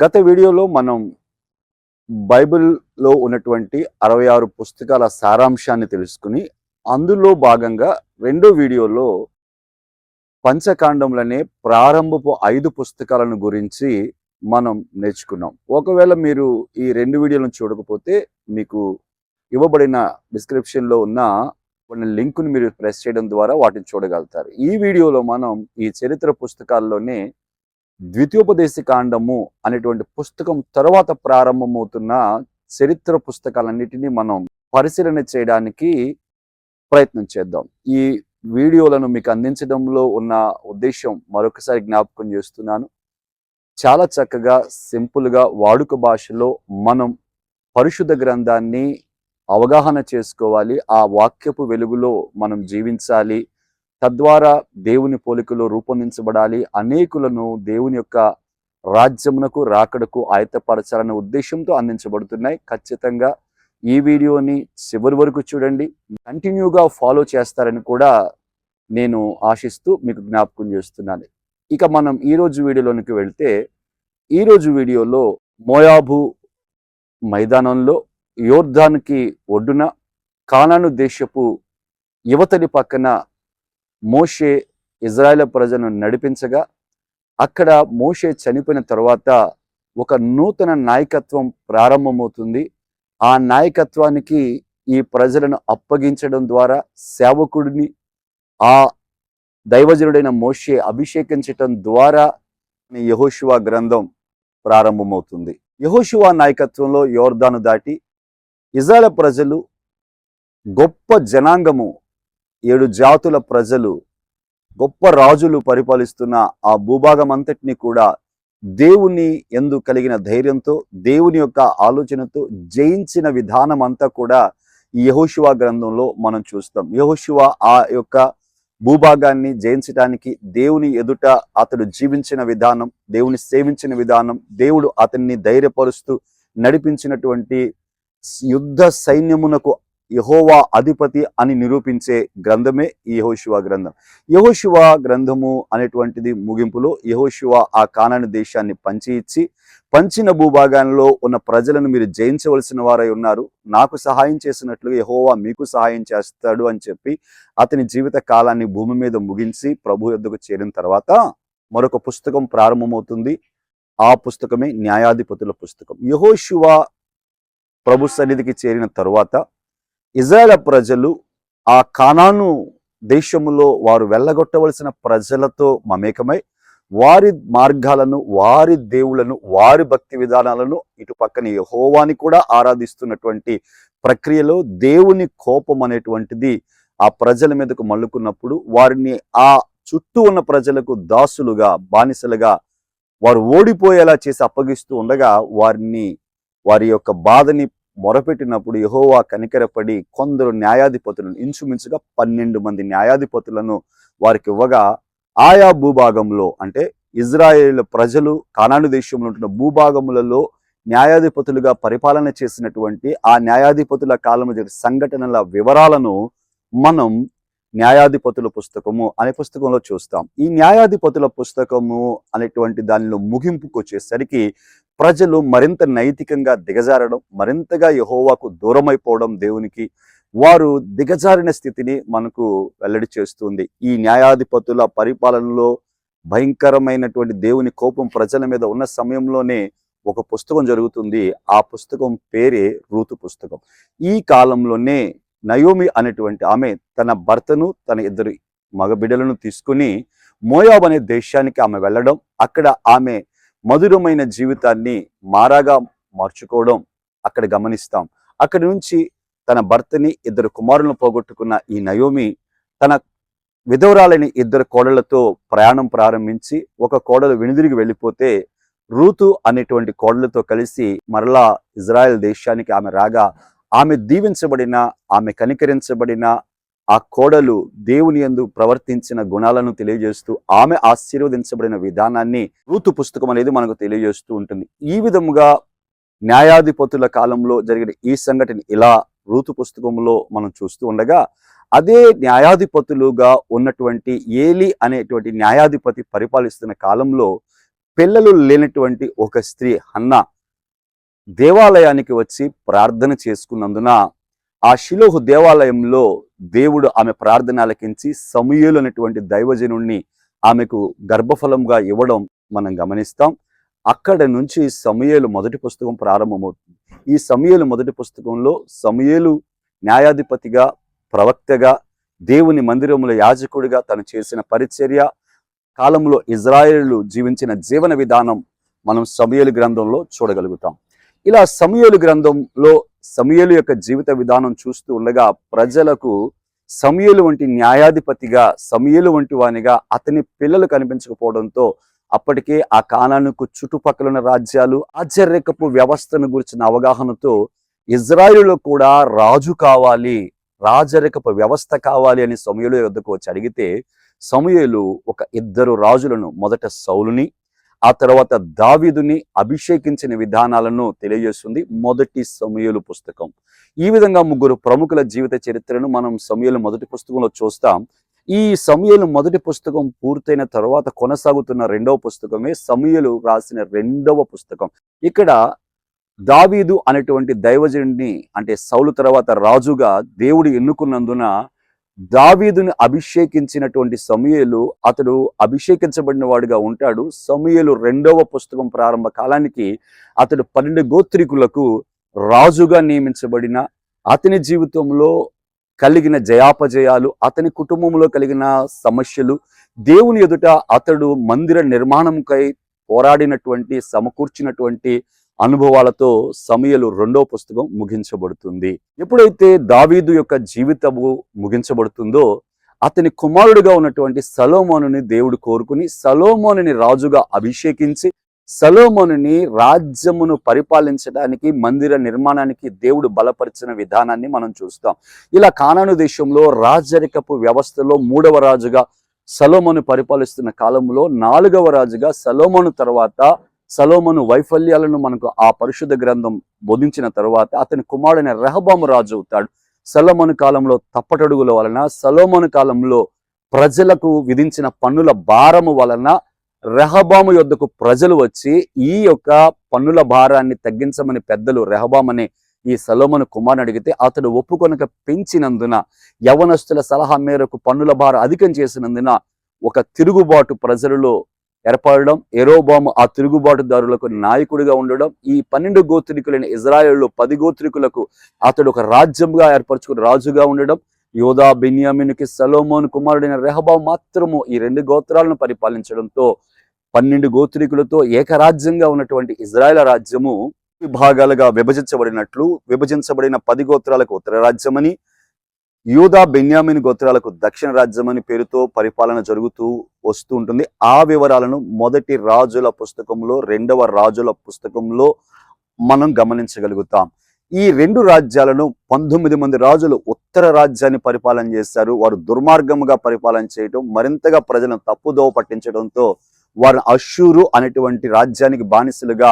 గత వీడియోలో మనం బైబిల్లో ఉన్నటువంటి అరవై ఆరు పుస్తకాల సారాంశాన్ని తెలుసుకుని అందులో భాగంగా రెండో వీడియోలో పంచకాండంలోనే ప్రారంభపు ఐదు పుస్తకాలను గురించి మనం నేర్చుకున్నాం. ఒకవేళ మీరు ఈ రెండు వీడియోలను చూడకపోతే మీకు ఇవ్వబడిన డిస్క్రిప్షన్లో ఉన్న కొన్ని లింకును మీరు ప్రెస్ చేయడం ద్వారా వాటిని చూడగలుగుతారు. ఈ వీడియోలో మనం ఈ చరిత్ర పుస్తకాల్లోనే ద్వితీయోపదేశ కాండము అనేటువంటి పుస్తకం తర్వాత ప్రారంభమవుతున్న చరిత్ర పుస్తకాలన్నిటినీ మనం పరిశీలన చేయడానికి ప్రయత్నం చేద్దాం. ఈ వీడియోలను మీకు అందించడంలో ఉన్న ఉద్దేశం మరొకసారి జ్ఞాపకం చేస్తున్నాను. చాలా చక్కగా సింపుల్గా వాడుక భాషలో మనం పరిశుద్ధ గ్రంథాన్ని అవగాహన చేసుకోవాలి. ఆ వాక్యపు వెలుగులో మనం జీవించాలి. తద్వారా దేవుని పోలికలో రూపొందించబడాలి. అనేకులను దేవుని యొక్క రాజ్యమునకు రాకడకు ఆయత్తపరచాలనే ఉద్దేశంతో అందించబడుతున్నాయి. ఖచ్చితంగా ఈ వీడియోని చివరి వరకు చూడండి. కంటిన్యూగా ఫాలో చేస్తారని కూడా నేను ఆశిస్తూ మీకు జ్ఞాపకం చేస్తున్నాను. ఇక మనం ఈరోజు వీడియోలోనికి వెళ్తే ఈరోజు వీడియోలో మోయాబు మైదానంలో యోర్ధానికి ఒడ్డున కానాను దేశపు యువతని పక్కన మోషే ఇజ్రాయెల్ ప్రజలను నడిపించగా అక్కడ మోషే చనిపోయిన తర్వాత ఒక నూతన నాయకత్వం ప్రారంభమవుతుంది. ఆ నాయకత్వానికి ఈ ప్రజలను అప్పగించడం ద్వారా సేవకుడిని ఆ దైవజనుడైన మోషే అభిషేకించటం ద్వారా యహోశివ గ్రంథం ప్రారంభమవుతుంది. యహోశివ నాయకత్వంలో యోర్దాను దాటి ఇజ్రాయల్ ప్రజలు గొప్ప జనాంగము ఏడు జాతుల ప్రజలు గొప్ప రాజులు పరిపాలిస్తున్న ఆ భూభాగం అంతటిని కూడా దేవుని ఎందు కలిగిన ధైర్యంతో దేవుని యొక్క ఆలోచనతో జయించిన విధానం అంతా కూడా యహోశివా యహోశివ గ్రంథంలో మనం చూస్తాం. యహోశివ ఆ యొక్క భూభాగాన్ని జయించడానికి దేవుని ఎదుట అతడు జీవించిన విధానం దేవుని సేవించిన విధానం దేవుడు అతన్ని ధైర్యపరుస్తూ నడిపించినటువంటి యుద్ధ సైన్యమునకు యహోవా అధిపతి అని నిరూపించే గ్రంథమే యహోశివ గ్రంథం. యహోశివ గ్రంథము అనేటువంటిది ముగింపులో యహోశివ ఆ కానాని దేశాన్ని పంచి ఇచ్చి పంచిన భూభాగాల్లో ఉన్న ప్రజలను మీరు జయించవలసిన వారై ఉన్నారు. నాకు సహాయం చేసినట్లుగా యహోవా మీకు సహాయం చేస్తాడు అని చెప్పి అతని జీవిత కాలాన్ని భూమి మీద ముగించి ప్రభు యొద్దకు చేరిన తర్వాత మరొక పుస్తకం ప్రారంభమవుతుంది. ఆ పుస్తకమే న్యాయాధిపతుల పుస్తకం. యహోశివ ప్రభు సన్నిధికి చేరిన తరువాత ఇజ్రాయెల్ ప్రజలు ఆ కానాను దేశములో వారు వెళ్ళగొట్టవలసిన ప్రజలతో మమేకమై వారి మార్గాలను వారి దేవులను వారి భక్తి విధానాలను ఇటు పక్కన యహోవాని కూడా ఆరాధిస్తున్నటువంటి ప్రక్రియలో దేవుని కోపం అనేటువంటిది ఆ ప్రజల మీదకు మల్లుకున్నప్పుడు వారిని ఆ చుట్టూ ఉన్న ప్రజలకు దాసులుగా బానిసలుగా వారు ఓడిపోయేలా చేసి అప్పగిస్తూ ఉండగా వారిని వారి యొక్క బాధని మొరపెట్టినప్పుడు యహోవా కనికరపడి కొందరు న్యాయాధిపతులను ఇంచుమించుగా పన్నెండు మంది న్యాయాధిపతులను వారికి ఇవ్వగా ఆయా భూభాగంలో అంటే ఇజ్రాయేల్ ప్రజలు కానాడు దేశంలో ఉంటున్న భూభాగములలో న్యాయాధిపతులుగా పరిపాలన చేసినటువంటి ఆ న్యాయాధిపతుల కాలంలో జరిగిన సంఘటనల వివరాలను మనం న్యాయాధిపతుల పుస్తకము అనే పుస్తకంలో చూస్తాం. ఈ న్యాయాధిపతుల పుస్తకము అనేటువంటి దానిలో ముగింపుకు వచ్చేసరికి ప్రజలు మరింత నైతికంగా దిగజారడం మరింతగా యహోవాకు దూరమైపోవడం దేవునికి వారు దిగజారిన స్థితిని మనకు వెల్లడి చేస్తుంది. ఈ న్యాయాధిపతుల పరిపాలనలో భయంకరమైనటువంటి దేవుని కోపం ప్రజల మీద ఉన్న సమయంలోనే ఒక పుస్తకం జరుగుతుంది. ఆ పుస్తకం పేరే రూతు పుస్తకం. ఈ కాలంలోనే నయోమి అనేటువంటి ఆమె తన భర్తను తన ఇద్దరు మగబిడ్డలను తీసుకుని మోయాబ్ అనే దేశానికి ఆమె వెళ్ళడం అక్కడ ఆమె మధురమైన జీవితాన్ని మారాగా మార్చుకోవడం అక్కడ గమనిస్తాం. అక్కడి నుంచి తన భర్తని ఇద్దరు కుమారులను పోగొట్టుకున్న ఈ నయోమి తన విధవరాలని ఇద్దరు కోడళ్ళతో ప్రయాణం ప్రారంభించి ఒక కోడలు వెనుదిరిగి వెళ్ళిపోతే రూతు అనేటువంటి కోడలతో కలిసి మరలా ఇజ్రాయెల్ దేశానికి ఆమె రాగా ఆమె దీవించబడిన ఆమె కనికరించబడిన ఆ కోడలు దేవుని యందు ప్రవర్తించిన గుణాలను తెలియజేస్తూ ఆమె ఆశీర్వదించబడిన విధానాన్ని రూతు పుస్తకం అనేది మనకు తెలియజేస్తూ ఉంటుంది. ఈ విధముగా న్యాయాధిపతుల కాలంలో జరిగిన ఈ సంఘటన ఇలా రూతు పుస్తకంలో మనం చూస్తూ ఉండగా అదే న్యాయాధిపతులుగా ఉన్నటువంటి ఏలి అనేటువంటి న్యాయాధిపతి పరిపాలిస్తున్న కాలంలో పిల్లలు లేనటువంటి ఒక స్త్రీ హన్నా దేవాలయానికి వచ్చి ప్రార్థన చేసుకున్నందున ఆ శిలోహు దేవాలయంలో దేవుడు ఆమె ప్రార్థన ఆలకించి సమయలు అనేటువంటి దైవజనుణ్ణి ఆమెకు గర్భఫలంగా ఇవ్వడం మనం గమనిస్తాం. అక్కడ నుంచి సమయలు మొదటి పుస్తకం ప్రారంభమవుతుంది. ఈ సమయలు మొదటి పుస్తకంలో సమయలు న్యాయాధిపతిగా ప్రవక్తగా దేవుని మందిరముల యాజకుడిగా తను చేసిన పరిచర్య కాలంలో ఇజ్రాయేళ్ళు జీవించిన జీవన విధానం మనం సమయలు గ్రంథంలో చూడగలుగుతాం. ఇలా సమయలు గ్రంథంలో సమయలు యొక్క జీవిత విధానం చూస్తూ ఉండగా ప్రజలకు సమయలు వంటి న్యాయాధిపతిగా సమయలు వంటి వానిగా అతని పిల్లలు కనిపించకపోవడంతో అప్పటికే ఆ కాలానికి చుట్టుపక్కల ఉన్న రాజ్యాలు ఆశ్చర్యకపు వ్యవస్థను గురించిన అవగాహనతో ఇజ్రాయిల్లో కూడా రాజు కావాలి రాజరికపు వ్యవస్థ కావాలి అని సమయలు వద్దకు వచ్చి అడిగితే సమయలు ఒక ఇద్దరు రాజులను మొదట సౌలుని ఆ తర్వాత దావీదుని అభిషేకించిన విధానాలను తెలియజేస్తుంది మొదటి సమయలు పుస్తకం. ఈ విధంగా ముగ్గురు ప్రముఖుల జీవిత చరిత్రను మనం సమయలు మొదటి పుస్తకంలో చూస్తాం. ఈ సమయలు మొదటి పుస్తకం పూర్తయిన తర్వాత కొనసాగుతున్న రెండవ పుస్తకమే సమయలు రాసిన రెండవ పుస్తకం. ఇక్కడ దావీదు అనేటువంటి దైవజనుడిని అంటే సౌలు తర్వాత రాజుగా దేవుడు ఎన్నుకున్నందున దావీదుని అభిషేకించినటువంటి సమయలు అతడు అభిషేకించబడిన వాడుగా ఉంటాడు. సమయలు రెండవ పుస్తకం ప్రారంభ కాలానికి అతడు పన్నెండు గోత్రికులకు రాజుగా నియమించబడిన అతని జీవితంలో కలిగిన జయాపజయాలు అతని కుటుంబంలో కలిగిన సమస్యలు దేవుని ఎదుట అతడు మందిర నిర్మాణంకై పోరాడినటువంటి సమకూర్చినటువంటి అనుభవాలతో సమయలు రెండో పుస్తకం ముగించబడుతుంది. ఎప్పుడైతే దావీదు యొక్క జీవితము ముగించబడుతుందో అతని కుమారుడుగా ఉన్నటువంటి సలోమోనుని దేవుడు కోరుకుని సలోమోనుని రాజుగా అభిషేకించి సలోమోనుని రాజ్యమును పరిపాలించడానికి మందిర నిర్మాణానికి దేవుడు బలపరిచిన విధానాన్ని మనం చూస్తాం. ఇలా కానాను దేశంలో రాజరికపు వ్యవస్థలో మూడవ రాజుగా సలోమోను పరిపాలిస్తున్న కాలంలో నాలుగవ రాజుగా సలోమోను తర్వాత సలోమను వైఫల్యాలను మనకు ఆ పరిశుద్ధ గ్రంథం బోధించిన తర్వాత అతని కుమారుడైన రెహబాము రాజు అవుతాడు. సలోమను కాలంలో తప్పటడుగుల వలన సలోమను కాలంలో ప్రజలకు విధించిన పన్నుల భారము వలన రెహబాము యొద్దకు ప్రజలు వచ్చి ఈ యొక్క పన్నుల భారాన్ని తగ్గించమని పెద్దలు రెహబాం అనే ఈ సలోమను కుమారుని అడిగితే అతడు ఒప్పుకొనక పెంచినందున యవనస్తుల సలహా మేరకు పన్నుల భారం అధికం చేసినందున ఒక తిరుగుబాటు ప్రజలలో ఏర్పడడం ఎరోబాము ఆ తిరుగుబాటుదారులకు నాయకుడిగా ఉండడం ఈ పన్నెండు గోత్రికులైన ఇజ్రాయెల్లో పది గోత్రికులకు అతడు ఒక రాజ్యంగా ఏర్పరచుకుని రాజుగా ఉండడం యోధా బెన్యామిన్కి సలోమోన్ కుమారుడైన రెహబా మాత్రము ఈ రెండు గోత్రాలను పరిపాలించడంతో పన్నెండు గోత్రికులతో ఏకరాజ్యంగా ఉన్నటువంటి ఇజ్రాయెల్ రాజ్యము విభాగాలుగా విభజించబడినట్లు విభజించబడిన పది గోత్రాలకు ఉత్తర రాజ్యమని యూదా బెన్యామిన్ గోత్రాలకు దక్షిణ రాజ్యం అని పేరుతో పరిపాలన జరుగుతూ వస్తూ ఉంటుంది. ఆ వివరాలను మొదటి రాజుల పుస్తకంలో రెండవ రాజుల పుస్తకంలో మనం గమనించగలుగుతాం. ఈ రెండు రాజ్యాలను పంతొమ్మిది మంది రాజులు ఉత్తర రాజ్యాన్ని పరిపాలన చేశారు. వారు దుర్మార్గముగా పరిపాలన చేయడం మరింతగా ప్రజలను తప్పుదోవ పట్టించడంతో వారు అషూరు అనేటువంటి రాజ్యానికి బానిసలుగా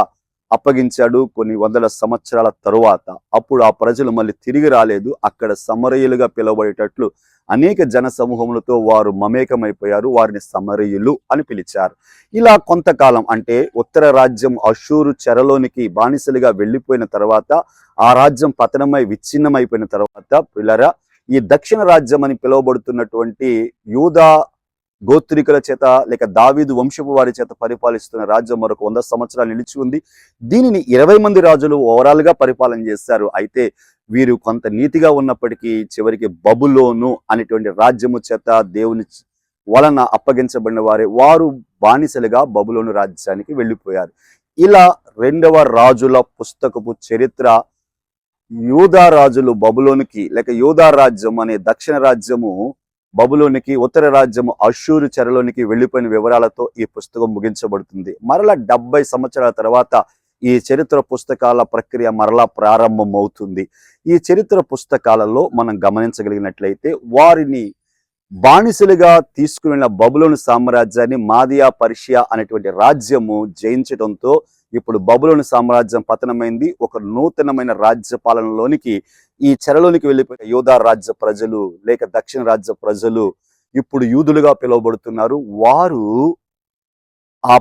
అప్పగించాడు కొన్ని వందల సంవత్సరాల తరువాత. అప్పుడు ఆ ప్రజలు మళ్ళీ తిరిగి రాలేదు. అక్కడ సమరయులుగా పిలువబడేటట్లు అనేక జన సమూహములతో వారు మమేకమైపోయారు. వారిని సమరయులు అని పిలిచారు. ఇలా కొంతకాలం అంటే ఉత్తర రాజ్యం అషూరు చెరలోనికి బానిసలుగా వెళ్ళిపోయిన తర్వాత ఆ రాజ్యం పతనమై విచ్ఛిన్నమైపోయిన తర్వాత పిల్లరా ఈ దక్షిణ రాజ్యం అని పిలువబడుతున్నటువంటి యూదా గోత్రికుల చేత లేక దావీదు వంశపు వారి చేత పరిపాలిస్తున్న రాజ్యం మరొక వంద సంవత్సరాలు నిలిచి ఉంది. దీనిని ఇరవై మంది రాజులు ఓవరాల్గా పరిపాలన చేశారు. అయితే వీరు కొంత నీతిగా ఉన్నప్పటికీ చివరికి బబులోను అనేటువంటి రాజ్యము చేత దేవుని వలన అప్పగించబడిన వారే వారు బానిసలుగా బబులోను రాజ్యానికి వెళ్ళిపోయారు. ఇలా రెండవ రాజుల పుస్తకపు చరిత్ర యూదా రాజులు బబులోనికి లేక యూదా రాజ్యం అనే దక్షిణ రాజ్యము బబులోనికి ఉత్తర రాజ్యము అషూరు చెరలోనికి వెళ్ళిపోయిన వివరాలతో ఈ పుస్తకం ముగించబడుతుంది. మరలా డెబ్బై సంవత్సరాల తర్వాత ఈ చరిత్ర పుస్తకాల ప్రక్రియ మరలా ప్రారంభమవుతుంది. ఈ చరిత్ర పుస్తకాలలో మనం గమనించగలిగినట్లయితే వారిని బానిసలుగా తీసుకుని బబులోని సామ్రాజ్యాన్ని మాదియా పర్షియా అనేటువంటి రాజ్యము జయించడంతో ఇప్పుడు బబులోని సామ్రాజ్యం పతనమైంది. ఒక నూతనమైన రాజ్య పాలనలోనికి ఈ చెరలోనికి వెళ్ళిపోయిన యోధా రాజ్య ప్రజలు లేక దక్షిణ రాజ్య ప్రజలు ఇప్పుడు యూదులుగా పిలువబడుతున్నారు. వారు ఆ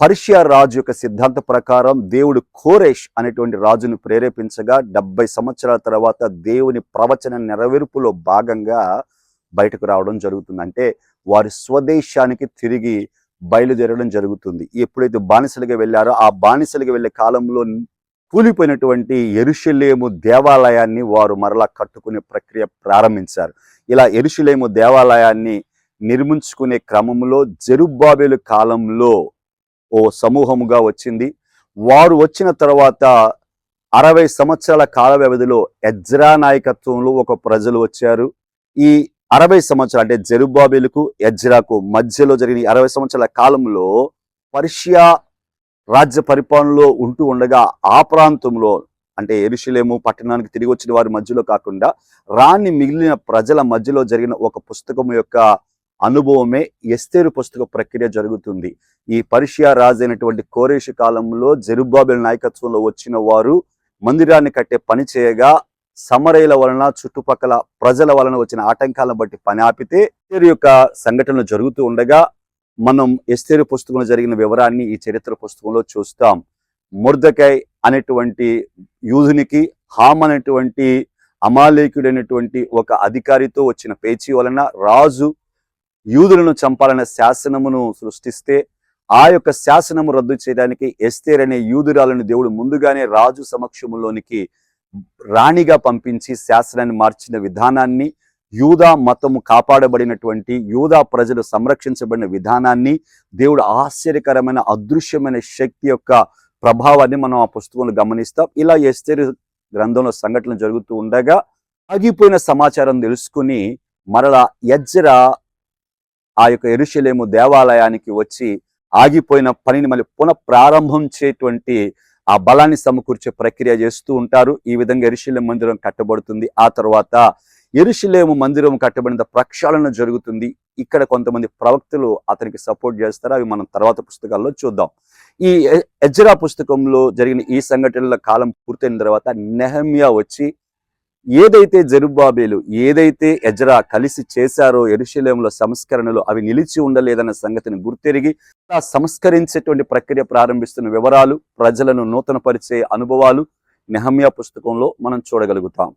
పర్షియా రాజు యొక్క సిద్ధాంత ప్రకారం దేవుడు కోరేష్ అనేటువంటి రాజును ప్రేరేపించగా డెబ్బై సంవత్సరాల తర్వాత దేవుని ప్రవచన నెరవేర్పులో భాగంగా బయటకు రావడం జరుగుతుంది. అంటే వారి స్వదేశానికి తిరిగి బయలుదేరడం జరుగుతుంది. ఎప్పుడైతే బానిసలుగా వెళ్ళారో ఆ బానిసలుగా వెళ్ళే కాలంలో కూలిపోయినటువంటి ఎరుషులేము దేవాలయాన్ని వారు మరలా కట్టుకునే ప్రక్రియ ప్రారంభించారు. ఇలా ఎరుషులేము దేవాలయాన్ని నిర్మించుకునే క్రమంలో జెరుబ్బాబేలు కాలంలో ఓ సమూహముగా వచ్చింది. వారు వచ్చిన తర్వాత అరవై సంవత్సరాల కాల వ్యవధిలో ఎజ్రా నాయకత్వంలో ఒక ప్రజలు వచ్చారు. ఈ అరవై సంవత్సరాలు అంటే జెరుబాబేలుకు ఎజ్రాకు మధ్యలో జరిగిన అరవై సంవత్సరాల కాలంలో పర్షియా రాజ్య పరిపాలనలో ఉంటూ ఉండగా ఆ ప్రాంతంలో అంటే ఎరుషులేము పట్టణానికి తిరిగి వచ్చిన వారి మధ్యలో కాకుండా రాని మిగిలిన ప్రజల మధ్యలో జరిగిన ఒక పుస్తకం యొక్క అనుభవమే ఎస్తేరు పుస్తక ప్రక్రియ జరుగుతుంది. ఈ పర్షియా రాజు అయినటువంటి కోరేషు కాలంలో జెరుబాబెల్ నాయకత్వంలో వచ్చిన వారు మందిరాన్ని కట్టే పని చేయగా సమరయుల వలన చుట్టుపక్కల ప్రజల వలన వచ్చిన ఆటంకాలను బట్టి పని ఆపితే ఎస్తేరు యొక్క సంఘటనలు జరుగుతూ ఉండగా మనం ఎస్తేరు పుస్తకంలో జరిగిన వివరాన్ని ఈ చరిత్ర పుస్తకంలో చూస్తాం. ముర్దకై అనేటువంటి యూదునికి హామ్ అనేటువంటి అమాలేకుడైనటువంటి ఒక అధికారితో వచ్చిన పేచీ వలన రాజు యూదులను చంపాలనే శాసనమును సృష్టిస్తే ఆ యొక్క శాసనము రద్దు చేయడానికి ఎస్తేర్ అనే యూదురాలను దేవుడు ముందుగానే రాజు సమక్షంలోనికి రాణిగా పంపించి శాసనాన్ని మార్చిన విధానాన్ని యూదా మతము కాపాడబడినటువంటి యూదా ప్రజలు సంరక్షించబడిన విధానాన్ని దేవుడు ఆశ్చర్యకరమైన అదృశ్యమైన శక్తి యొక్క ప్రభావాన్ని మనం ఆ పుస్తకంలో గమనిస్తాం. ఇలా ఎస్తేరు గ్రంథంలో సంఘటనలు జరుగుతూ ఉండగా ఆగిపోయిన సమాచారం తెలుసుకుని మరలా ఎజ్రా ఆ యొక్క ఎరుషలేము దేవాలయానికి వచ్చి ఆగిపోయిన పనిని మళ్ళీ పునః ప్రారంభం చేయటువంటి ఆ బలాన్ని సమకూర్చే ప్రక్రియ చేస్తూ ఉంటారు. ఈ విధంగా ఎరుషలేం మందిరం కట్టబడుతుంది. ఆ తర్వాత ఎరుషలేము మందిరం కట్టబడిన ప్రక్షాళన జరుగుతుంది. ఇక్కడ కొంతమంది ప్రవక్తలు అతనికి సపోర్ట్ చేస్తారు. అవి మనం తర్వాత పుస్తకాల్లో చూద్దాం. ఈ ఎజ్రా పుస్తకంలో జరిగిన ఈ సంఘటనల కాలం పూర్తయిన తర్వాత నెహమ్యా వచ్చి ఏదైతే జరుబాబేలు ఏదైతే ఎజ్రా కలిసి చేశారో ఎరుషలేములో సంస్కరణలు అవి నిలిచి ఉండలేదన్న సంగతిని గుర్తెరిగి ఆ సంస్కరించేటువంటి ప్రక్రియ ప్రారంభిస్తున్న వివరాలు ప్రజలను నూతనపరిచే అనుభవాలు నెహమ్యా పుస్తకంలో మనం చూడగలుగుతాం.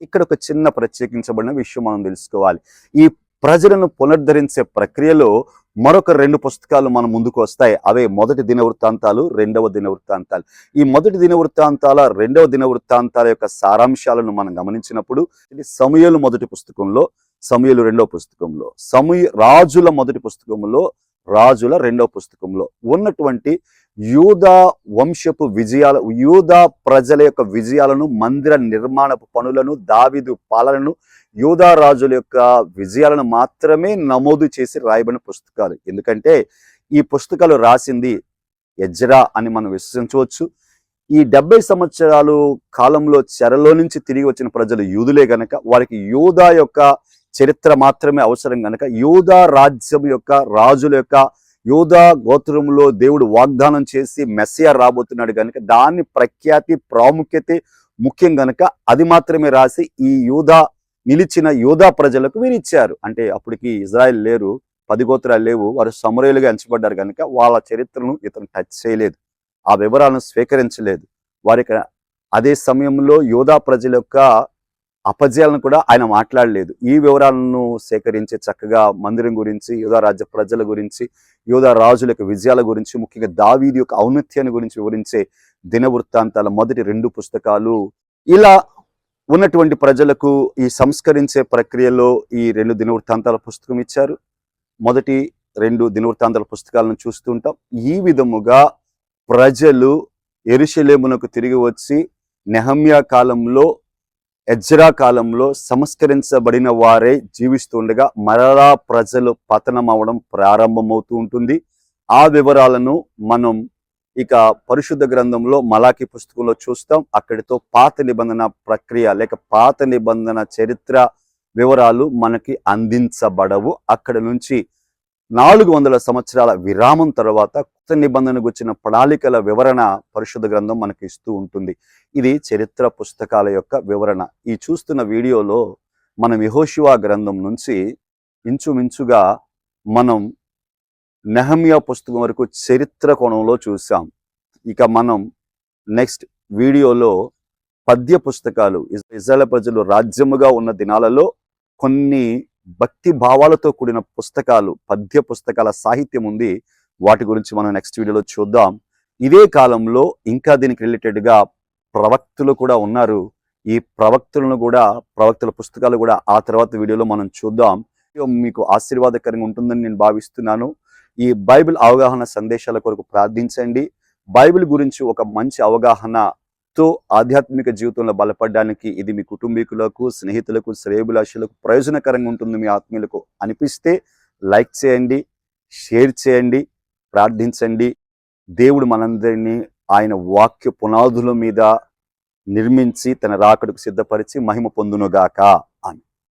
ఇక్కడ ఒక చిన్న ప్రత్యేకించబడిన విషయం మనం తెలుసుకోవాలి. ఈ ప్రజలను పునరుద్ధరించే ప్రక్రియలో మరొక రెండు పుస్తకాలు మన ముందుకు వస్తాయి. అవే మొదటి దిన వృత్తాంతాలు రెండవ దిన వృత్తాంతాలు ఈ మొదటి దిన వృత్తాంతాల రెండవ దిన వృత్తాంతాల యొక్క సారాంశాలను మనం గమనించినప్పుడు ఇది సమయలు మొదటి పుస్తకంలో సమయలు రెండవ పుస్తకంలో సమయ రాజుల మొదటి పుస్తకంలో రాజుల రెండవ పుస్తకంలో ఉన్నటువంటి యూదా వంశపు విజయాల యూదా ప్రజల యొక్క విజయాలను మందిర నిర్మాణపు పనులను దావిదు పాలనను యూదా రాజుల యొక్క విజయాలను మాత్రమే నమోదు చేసి రాయబడిన పుస్తకాలు. ఎందుకంటే ఈ పుస్తకాలు రాసింది ఎజ్రా అని మనం విశ్వసించవచ్చు. ఈ డెబ్బై సంవత్సరాలు కాలంలో చెరలో నుంచి తిరిగి వచ్చిన ప్రజలు యూదులే గనక వారికి యూదా యొక్క చరిత్ర మాత్రమే అవసరం గనక యూదా రాజ్యం యొక్క రాజుల యొక్క యూదా గోత్రంలో దేవుడు వాగ్దానం చేసి మెస్సియా రాబోతున్నాడు గనక దాని ప్రఖ్యాతి ప్రాముఖ్యత ముఖ్యం గనక అది మాత్రమే రాసి ఈ యూదా నిలిచిన యోధా ప్రజలకు వీరు ఇచ్చారు అంటే అప్పటికి ఇజ్రాయెల్ లేరు పది గోత్రాలు లేవు వారు సమరయులుగా ఎంచబడ్డారు కనుక వాళ్ళ చరిత్రను ఇతను టచ్ చేయలేదు. ఆ వివరాలను స్వీకరించలేదు. వారి అదే సమయంలో యోధా ప్రజల యొక్క అపజయాలను కూడా ఆయన మాట్లాడలేదు. ఈ వివరాలను సేకరించి చక్కగా మందిరం గురించి యోధా రాజ్య ప్రజల గురించి యోధా రాజుల యొక్క విజయాల గురించి ముఖ్యంగా దావీది యొక్క ఔన్నత్యాన్ని గురించి వివరించే దిన వృత్తాంతాల మొదటి రెండు పుస్తకాలు ఇలా ఉన్నటువంటి ప్రజలకు ఈ సంస్కరించే ప్రక్రియలో ఈ రెండు దినవృత్తాంతాల పుస్తకం ఇచ్చారు. మొదటి రెండు దినవృత్తాంతాల పుస్తకాలను పుస్తకాలను చూస్తుంటాం ఈ విధముగా ప్రజలు ఎరుషలేమునకు తిరిగి వచ్చి నెహమ్యా కాలంలో ఎజ్రా కాలంలో సంస్కరించబడిన వారే జీవిస్తుండగా మరలా ప్రజలు పతనం అవడం ప్రారంభమవుతూ ఉంటుంది. ఆ వివరాలను మనం ఇక పరిశుద్ధ గ్రంథంలో మలాకి పుస్తకంలో చూస్తాం. అక్కడితో పాత నిబంధన ప్రక్రియ లేక పాత నిబంధన చరిత్ర వివరాలు మనకి అందించబడవు. అక్కడ నుంచి నాలుగు వందల సంవత్సరాల విరామం తర్వాత కొత్త నిబంధనకు వచ్చిన ప్రణాళికల వివరణ పరిశుద్ధ గ్రంథం మనకి ఇస్తూ ఉంటుంది. ఇది చరిత్ర పుస్తకాల యొక్క వివరణ. ఈ చూస్తున్న వీడియోలో మనం యహోశివా గ్రంథం నుంచి ఇంచుమించుగా మనం నెహమియా పుస్తకం వరకు చరిత్ర కోణంలో చూసాం. ఇక మనం నెక్స్ట్ వీడియోలో పద్య పుస్తకాలు ఇజ్రాయల్ ప్రజలు రాజ్యముగా ఉన్న దినాలలో కొన్ని భక్తి భావాలతో కూడిన పుస్తకాలు పద్య పుస్తకాల సాహిత్యం ఉంది. వాటి గురించి మనం నెక్స్ట్ వీడియోలో చూద్దాం. ఇదే కాలంలో ఇంకా దీనికి రిలేటెడ్గా ప్రవక్తులు కూడా ఉన్నారు. ఈ ప్రవక్తులను కూడా ప్రవక్తుల పుస్తకాలు కూడా ఆ తర్వాత వీడియోలో మనం చూద్దాం. మీకు ఆశీర్వాదకరంగా ఉంటుందని నేను భావిస్తున్నాను. ఈ బైబిల్ అవగాహన సందేశాల కొరకు ప్రార్థించండి. బైబిల్ గురించి ఒక మంచి అవగాహనతో ఆధ్యాత్మిక జీవితంలో బలపడడానికి ఇది మీ కుటుంబీకులకు స్నేహితులకు శ్రేయభిలాషులకు ప్రయోజనకరంగా ఉంటుంది మీ ఆత్మీయులకు అనిపిస్తే లైక్ చేయండి షేర్ చేయండి ప్రార్థించండి. దేవుడు మనందరినీ ఆయన వాక్య పునాదుల మీద నిర్మించి తన రాకడకు సిద్ధపరిచి మహిమ పొందునుగాక.